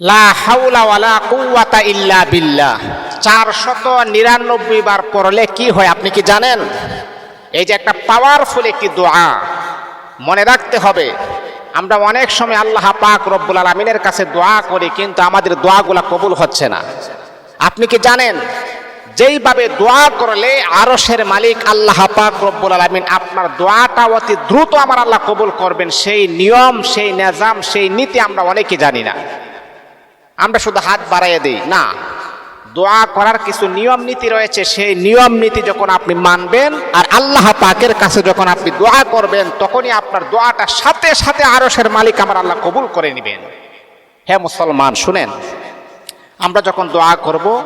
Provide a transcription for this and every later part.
লা হাউলা ওয়ালা ইল্লা বিল্লাহ। চারশত নিরানব্বই বার পড়লে কি হয় আপনি কি জানেন? এই যে একটা পাওয়ারফুল একটি দোয়া, মনে রাখতে হবে, আমরা অনেক সময় আল্লাহ পাক রব্বুল আলমিনের কাছে দোয়া করি, কিন্তু আমাদের দোয়াগুলা কবুল হচ্ছে না। আপনি কি জানেন? যেইভাবে দোয়া করলে আরশের মালিক আল্লাহ পাক রব্বুল আলমিন আপনার দোয়াটা অতি দ্রুত আমার আল্লাহ কবুল করবেন, সেই নিয়ম, সেই নিজাম, সেই নীতি আমরা অনেকে জানি না। আমরা শুধু হাত বাড়াইয়ে দিই। না। দোয়া করার কিছু নিয়ম নীতি রয়েছে। সেই নিয়ম নীতি যখন আপনি মানবেন আর আল্লাহ পাকের কাছে যখন আপনি দোয়া করবেন, তখনই আপনার দোয়াটা সাথে সাথে আরশের মালিক আমার আল্লাহ কবুল করে নেবেন। হ্যাঁ মুসলমান, শুনেন। আমরা যখন দোয়া করব,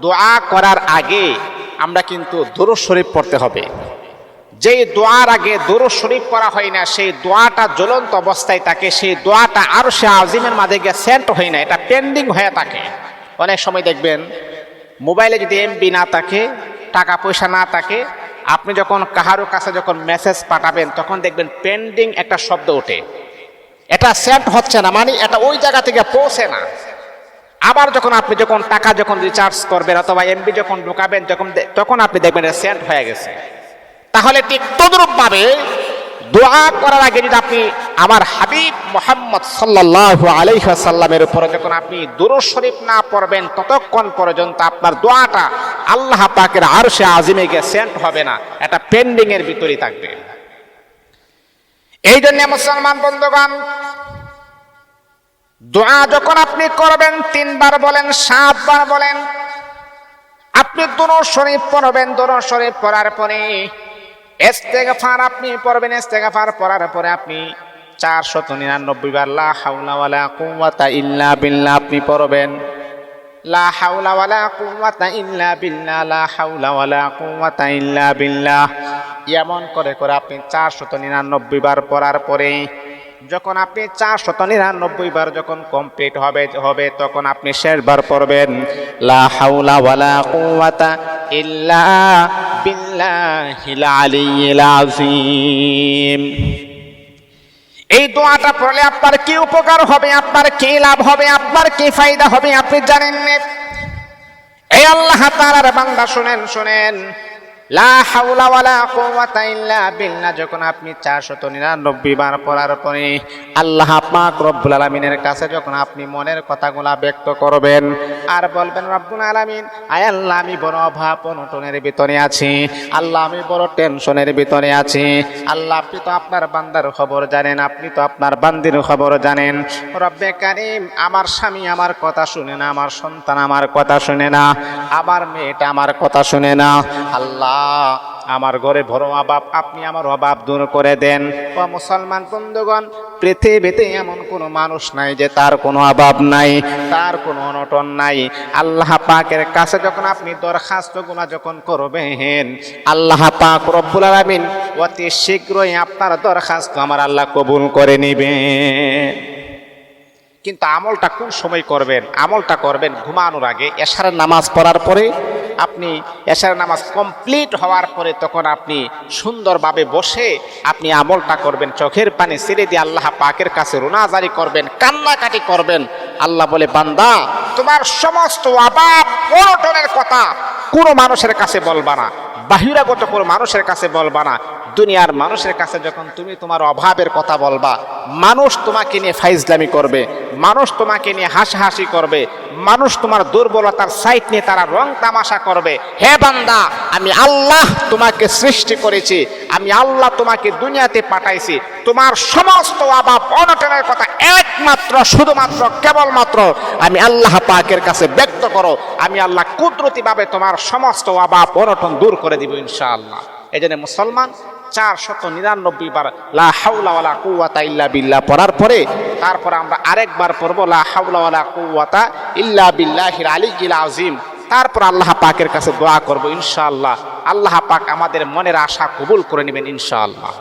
দোয়া করার আগে আমরা কিন্তু দরুদ শরীফ পড়তে হবে। যেই দোয়ার আগে দরুদ শরীফ করা হয় না, সেই দোয়াটা জ্বলন্ত অবস্থায় থাকে, সেই দোয়াটা আরও সে আজিমের মাঝে গিয়ে সেন্ট হয় না, এটা পেন্ডিং হয়ে থাকে। অনেক সময় দেখবেন, মোবাইলে যদি এমবি না থাকে, টাকা পয়সা না থাকে, আপনি যখন কাহারো কাছে যখন মেসেজ পাঠাবেন, তখন দেখবেন পেন্ডিং একটা শব্দ ওঠে। এটা সেন্ট হচ্ছে না মানে এটা ওই জায়গা থেকে পৌঁছে না। আবার যখন আপনি যখন টাকা যখন রিচার্জ করবেন, অথবা এমবি যখন ঢুকাবেন, যখন তখন আপনি দেখবেন সেন্ট হয়ে গেছে। তাহলে ঠিক তদ্রুপ ভাবে দোয়া করার আগে যদি আপনি আমার হাবিব মোহাম্মদ সাল্লাল্লাহু আলাইসাল্লামের উপরে যখন আপনি দুরূদ শরীফ না পড়বেন, ততক্ষণ পর্যন্ত আপনার দোয়াটা আল্লাহ পাকের আরশে আজিমে গিয়ে সেন্ট হবে না, এটা পেন্ডিং এর ভিতরেই থাকবে। এই জন্য মুসলমান বন্ধুগণ, দোয়া যখন আপনি করবেন, তিনবার বলেন, সাতবার বলেন, আপনি দুনো শরীফ পড়বেন দুনো শরীফ পড়ার পরে ইস্তেগফার আপনি পড়বেন, এস্তেগাফার পড়ার পরে আপনি চারশত নিরানব্বই বার লা হাউলাওয়ালা কুমাতা ইল্লা বিল্লা আপনি পড়বেন। লা হাউলাওয়ালা কুওয়াতা ইল্লা বিল্লা লা হাউলাওয়ালা ইল্লা বিল্লা এমন করে করে আপনি চারশত নিরানব্বই বার পড়ার পরে যখন আপনি চারশত নিরানব্বই বার যখন কমপ্লিট হবে হবে, তখন আপনি শেষবার পড়বেন এই দোয়াটা পড়লে আপনার কি উপকার হবে, আপনার কি লাভ হবে, আপনার কি ফায়দা হবে, আপনি জানেন এই আল্লাহ তাআলার বান্দা শুনেন শুনেন। লা হাওলা ওয়ালা কুওয়াতা ইল্লা যখন আপনি 499 বার পড়ার পরে আল্লাহ পাক রব্বুল আলামিনের কাছে যখন আপনি মনের কথাগুলা ব্যক্ত করবেন আর বলবেন, রব্বুল আলামিন, আয় আল্লাহ, আমি বড় অভাব অনটনের ভিতরে আছি। আল্লাহ, আমি বড় টেনশনের ভিতরে আছি। আল্লাহ, আপনি তো আপনার বান্দার খবর জানেন, আপনি তো আপনার বান্দির খবর জানেন। রব্বে কারিম, আমার স্বামী আমার কথা শুনে না, আমার সন্তান আমার কথা শুনে না, আমার মেয়েটা আমার কথা শুনে না। আল্লাহ আমার ঘরে বড় অভাব, আপনি আমার অভাব দূর করে দেন। ও মুসলমান বন্ধুগণ, পৃথিবীতে এমন কোনো মানুষ নাই যে তার কোনো অভাব নাই, তার কোনো অনটন নাই। আল্লাহ পাকের কাছে যখন আপনি দরখাস্তগুলা যখন করবেন, আল্লাহ পাক রব্বুল আলামিন অতি শীঘ্রই আপনার দরখাস্ত আমার আল্লাহ কবুল করে নিবেন। কিন্তু আমলটা কোন সময় করবেন? আমলটা করবেন ঘুমানোর আগে, এশারের নামাজ পড়ার পরে আপনি এশার নামাজ কমপ্লিট হওয়ার পরে তখন আপনি সুন্দরভাবে বসে আপনি আমলটা করবেন, চোখের পানি ছেড়ে দিয়ে আল্লাহ পাকের কাছে রোনাজারি করবেন, কান্নাকাটি করবেন। আল্লাহ বলে, বান্দা, তোমার সমস্ত অভাব কথা কোনো মানুষের কাছে বলবা না। বাহিরাগত কোনো মানুষের কাছে বলবা না। দুনিয়ার মানুষের কাছে যখন তুমি তোমার অভাবের কথা বলবা, মানুষ তোমাকে নিয়ে ফাইজলামি করবে, মানুষ তোমাকে নিয়ে হাসাহাসি করবে, মানুষ তোমার দুর্বলতার সাইট নিয়ে তারা রং তামাশা করবে। হে বান্দা, আমি আল্লাহ তোমাকে সৃষ্টি করেছি, আমি আল্লাহ তোমাকে দুনিয়াতে পাঠাইছি। তোমার সমস্ত অভাব, অনটনের কথা একমাত্র, শুধুমাত্র, কেবলমাত্র আমি আল্লাহ পাকের কাছে ব্যক্ত করো। আমি আল্লাহ কুদরতিভাবে তোমার সমস্ত অভাব, অনটন দূর করে দিব ইনশাআল্লাহ। এই জন্য মুসলমান চার শত নিরানব্বই বার লা হাউলাওয়ালা কুয়াতা ইল্লা বিল্লা পড়ার পরে তারপর আমরা আরেকবার পড়ব লা হাউলাওয়ালা কুয়াতা ইল্লা ইল্লা আলী গিল আজিম তারপর আল্লাহ পাকের কাছে দোয়া করব ইনশাআল্লাহ। আল্লাহ পাক আমাদের মনের আশা কবুল করে নেবেন ইনশাআল্লাহ।